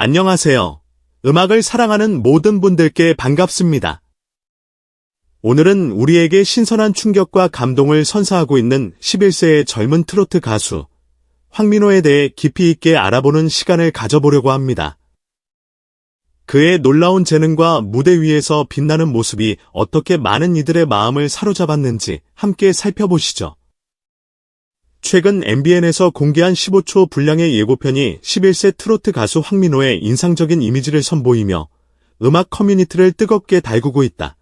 안녕하세요. 음악을 사랑하는 모든 분들께 반갑습니다. 오늘은 우리에게 신선한 충격과 감동을 선사하고 있는 11세의 젊은 트로트 가수 황민호에 대해 깊이 있게 알아보는 시간을 가져보려고 합니다. 그의 놀라운 재능과 무대 위에서 빛나는 모습이 어떻게 많은 이들의 마음을 사로잡았는지 함께 살펴보시죠. 최근 MBN에서 공개한 15초 분량의 예고편이 11세 트로트 가수 황민호의 인상적인 이미지를 선보이며 음악 커뮤니티를 뜨겁게 달구고 있다.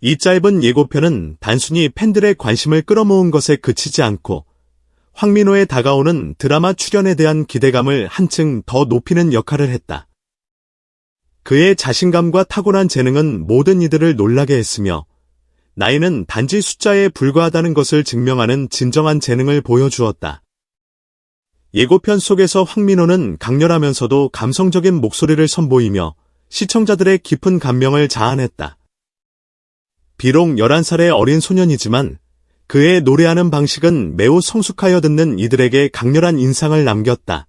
이 짧은 예고편은 단순히 팬들의 관심을 끌어모은 것에 그치지 않고 황민호의 다가오는 드라마 출연에 대한 기대감을 한층 더 높이는 역할을 했다. 그의 자신감과 타고난 재능은 모든 이들을 놀라게 했으며 나이는 단지 숫자에 불과하다는 것을 증명하는 진정한 재능을 보여주었다. 예고편 속에서 황민호는 강렬하면서도 감성적인 목소리를 선보이며 시청자들의 깊은 감명을 자아냈다. 비록 11살의 어린 소년이지만 그의 노래하는 방식은 매우 성숙하여 듣는 이들에게 강렬한 인상을 남겼다.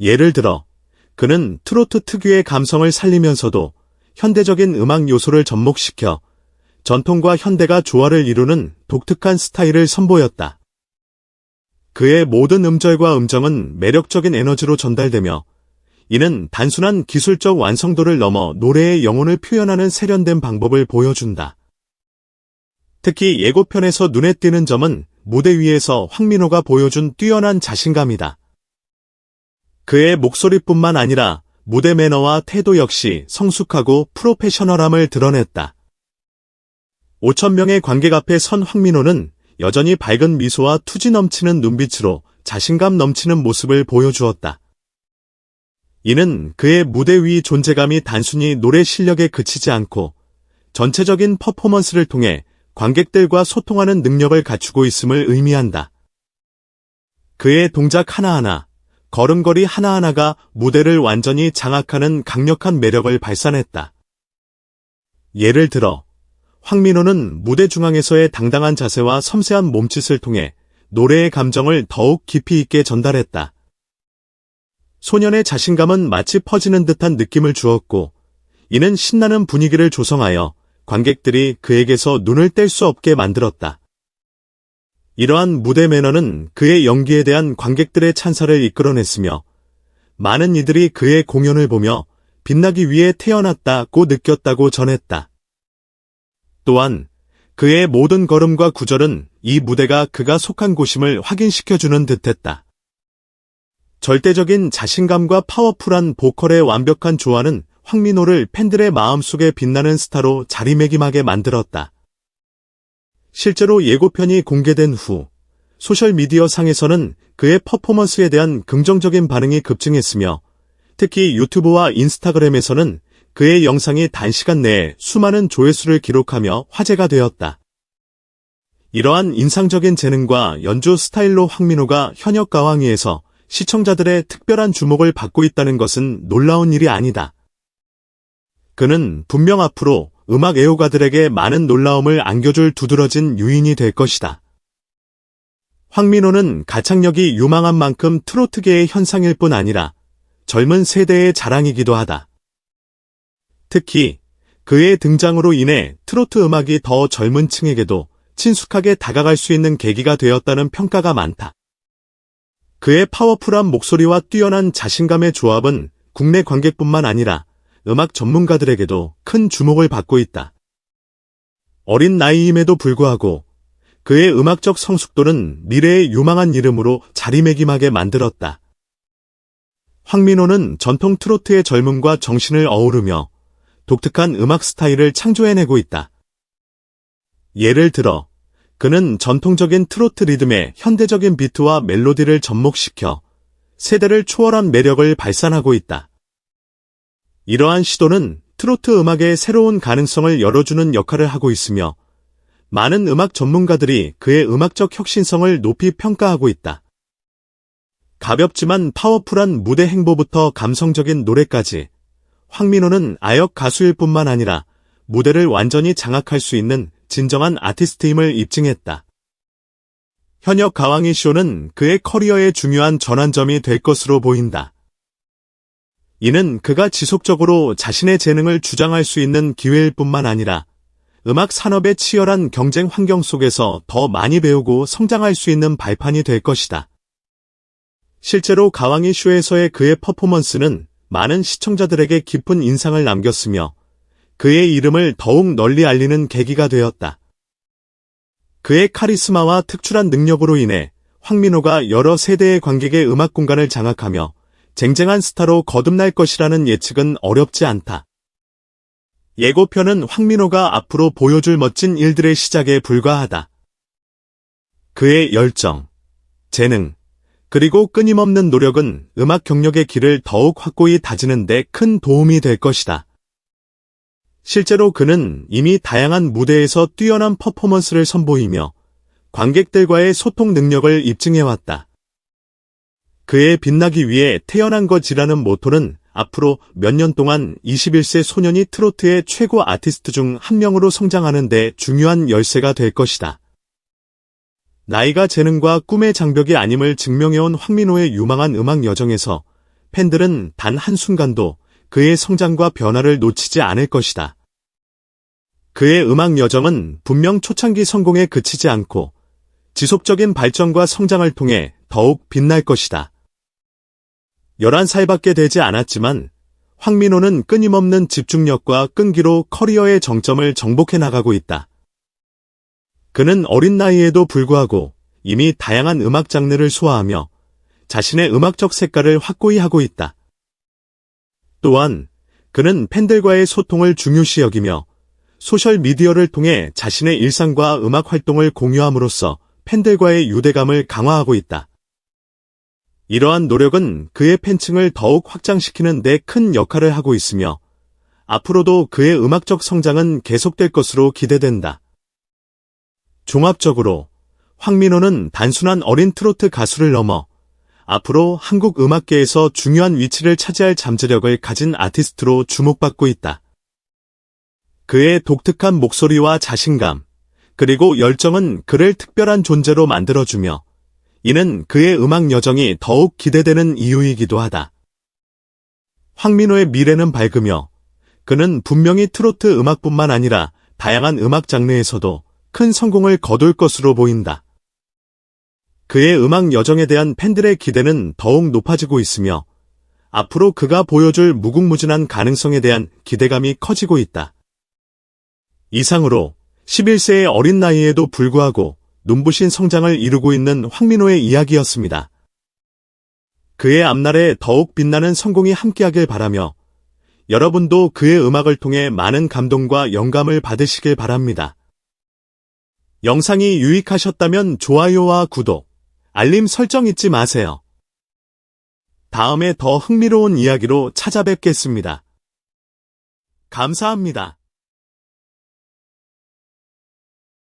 예를 들어, 그는 트로트 특유의 감성을 살리면서도 현대적인 음악 요소를 접목시켜 전통과 현대가 조화를 이루는 독특한 스타일을 선보였다. 그의 모든 음절과 음정은 매력적인 에너지로 전달되며 이는 단순한 기술적 완성도를 넘어 노래의 영혼을 표현하는 세련된 방법을 보여준다. 특히 예고편에서 눈에 띄는 점은 무대 위에서 황민호가 보여준 뛰어난 자신감이다. 그의 목소리뿐만 아니라 무대 매너와 태도 역시 성숙하고 프로페셔널함을 드러냈다. 5천 명의 관객 앞에 선 황민호는 여전히 밝은 미소와 투지 넘치는 눈빛으로 자신감 넘치는 모습을 보여주었다. 이는 그의 무대 위 존재감이 단순히 노래 실력에 그치지 않고 전체적인 퍼포먼스를 통해 관객들과 소통하는 능력을 갖추고 있음을 의미한다. 그의 동작 하나하나, 걸음걸이 하나하나가 무대를 완전히 장악하는 강력한 매력을 발산했다. 예를 들어, 황민호는 무대 중앙에서의 당당한 자세와 섬세한 몸짓을 통해 노래의 감정을 더욱 깊이 있게 전달했다. 소년의 자신감은 마치 퍼지는 듯한 느낌을 주었고, 이는 신나는 분위기를 조성하여 관객들이 그에게서 눈을 뗄 수 없게 만들었다. 이러한 무대 매너는 그의 연기에 대한 관객들의 찬사를 이끌어냈으며, 많은 이들이 그의 공연을 보며 빛나기 위해 태어났다고 느꼈다고 전했다. 또한 그의 모든 걸음과 구절은 이 무대가 그가 속한 곳임을 확인시켜주는 듯했다. 절대적인 자신감과 파워풀한 보컬의 완벽한 조화는 황민호를 팬들의 마음속에 빛나는 스타로 자리매김하게 만들었다. 실제로 예고편이 공개된 후 소셜미디어 상에서는 그의 퍼포먼스에 대한 긍정적인 반응이 급증했으며 특히 유튜브와 인스타그램에서는 그의 영상이 단시간 내에 수많은 조회수를 기록하며 화제가 되었다. 이러한 인상적인 재능과 연주 스타일로 황민호가 현역 가왕위에서 시청자들의 특별한 주목을 받고 있다는 것은 놀라운 일이 아니다. 그는 분명 앞으로 음악 애호가들에게 많은 놀라움을 안겨줄 두드러진 유인이 될 것이다. 황민호는 가창력이 유망한 만큼 트로트계의 현상일 뿐 아니라 젊은 세대의 자랑이기도 하다. 특히 그의 등장으로 인해 트로트 음악이 더 젊은 층에게도 친숙하게 다가갈 수 있는 계기가 되었다는 평가가 많다. 그의 파워풀한 목소리와 뛰어난 자신감의 조합은 국내 관객뿐만 아니라 음악 전문가들에게도 큰 주목을 받고 있다. 어린 나이임에도 불구하고 그의 음악적 성숙도는 미래의 유망한 이름으로 자리매김하게 만들었다. 황민호는 전통 트로트의 젊음과 정신을 어우르며 독특한 음악 스타일을 창조해내고 있다. 예를 들어 그는 전통적인 트로트 리듬에 현대적인 비트와 멜로디를 접목시켜 세대를 초월한 매력을 발산하고 있다. 이러한 시도는 트로트 음악의 새로운 가능성을 열어주는 역할을 하고 있으며 많은 음악 전문가들이 그의 음악적 혁신성을 높이 평가하고 있다. 가볍지만 파워풀한 무대 행보부터 감성적인 노래까지 황민호는 아역 가수일 뿐만 아니라 무대를 완전히 장악할 수 있는 진정한 아티스트임을 입증했다. 현역 가왕이 쇼는 그의 커리어의 중요한 전환점이 될 것으로 보인다. 이는 그가 지속적으로 자신의 재능을 주장할 수 있는 기회일 뿐만 아니라 음악 산업의 치열한 경쟁 환경 속에서 더 많이 배우고 성장할 수 있는 발판이 될 것이다. 실제로 가왕이 쇼에서의 그의 퍼포먼스는 많은 시청자들에게 깊은 인상을 남겼으며 그의 이름을 더욱 널리 알리는 계기가 되었다. 그의 카리스마와 특출한 능력으로 인해 황민호가 여러 세대의 관객의 음악 공간을 장악하며 쟁쟁한 스타로 거듭날 것이라는 예측은 어렵지 않다. 예고편은 황민호가 앞으로 보여줄 멋진 일들의 시작에 불과하다. 그의 열정, 재능, 그리고 끊임없는 노력은 음악 경력의 길을 더욱 확고히 다지는 데 큰 도움이 될 것이다. 실제로 그는 이미 다양한 무대에서 뛰어난 퍼포먼스를 선보이며 관객들과의 소통 능력을 입증해왔다. 그의 빛나기 위해 태어난 것이라는 모토는 앞으로 몇 년 동안 21세 소년이 트로트의 최고 아티스트 중 한 명으로 성장하는 데 중요한 열쇠가 될 것이다. 나이가 재능과 꿈의 장벽이 아님을 증명해온 황민호의 유망한 음악 여정에서 팬들은 단 한순간도 그의 성장과 변화를 놓치지 않을 것이다. 그의 음악 여정은 분명 초창기 성공에 그치지 않고 지속적인 발전과 성장을 통해 더욱 빛날 것이다. 11살밖에 되지 않았지만 황민호는 끊임없는 집중력과 끈기로 커리어의 정점을 정복해 나가고 있다. 그는 어린 나이에도 불구하고 이미 다양한 음악 장르를 소화하며 자신의 음악적 색깔을 확고히 하고 있다. 또한 그는 팬들과의 소통을 중요시 여기며 소셜 미디어를 통해 자신의 일상과 음악 활동을 공유함으로써 팬들과의 유대감을 강화하고 있다. 이러한 노력은 그의 팬층을 더욱 확장시키는 데 큰 역할을 하고 있으며 앞으로도 그의 음악적 성장은 계속될 것으로 기대된다. 종합적으로 황민호는 단순한 어린 트로트 가수를 넘어 앞으로 한국 음악계에서 중요한 위치를 차지할 잠재력을 가진 아티스트로 주목받고 있다. 그의 독특한 목소리와 자신감, 그리고 열정은 그를 특별한 존재로 만들어주며 이는 그의 음악 여정이 더욱 기대되는 이유이기도 하다. 황민호의 미래는 밝으며 그는 분명히 트로트 음악뿐만 아니라 다양한 음악 장르에서도 큰 성공을 거둘 것으로 보인다. 그의 음악 여정에 대한 팬들의 기대는 더욱 높아지고 있으며 앞으로 그가 보여줄 무궁무진한 가능성에 대한 기대감이 커지고 있다. 이상으로 11세의 어린 나이에도 불구하고 눈부신 성장을 이루고 있는 황민호의 이야기였습니다. 그의 앞날에 더욱 빛나는 성공이 함께하길 바라며 여러분도 그의 음악을 통해 많은 감동과 영감을 받으시길 바랍니다. 영상이 유익하셨다면 좋아요와 구독, 알림 설정 잊지 마세요. 다음에 더 흥미로운 이야기로 찾아뵙겠습니다. 감사합니다.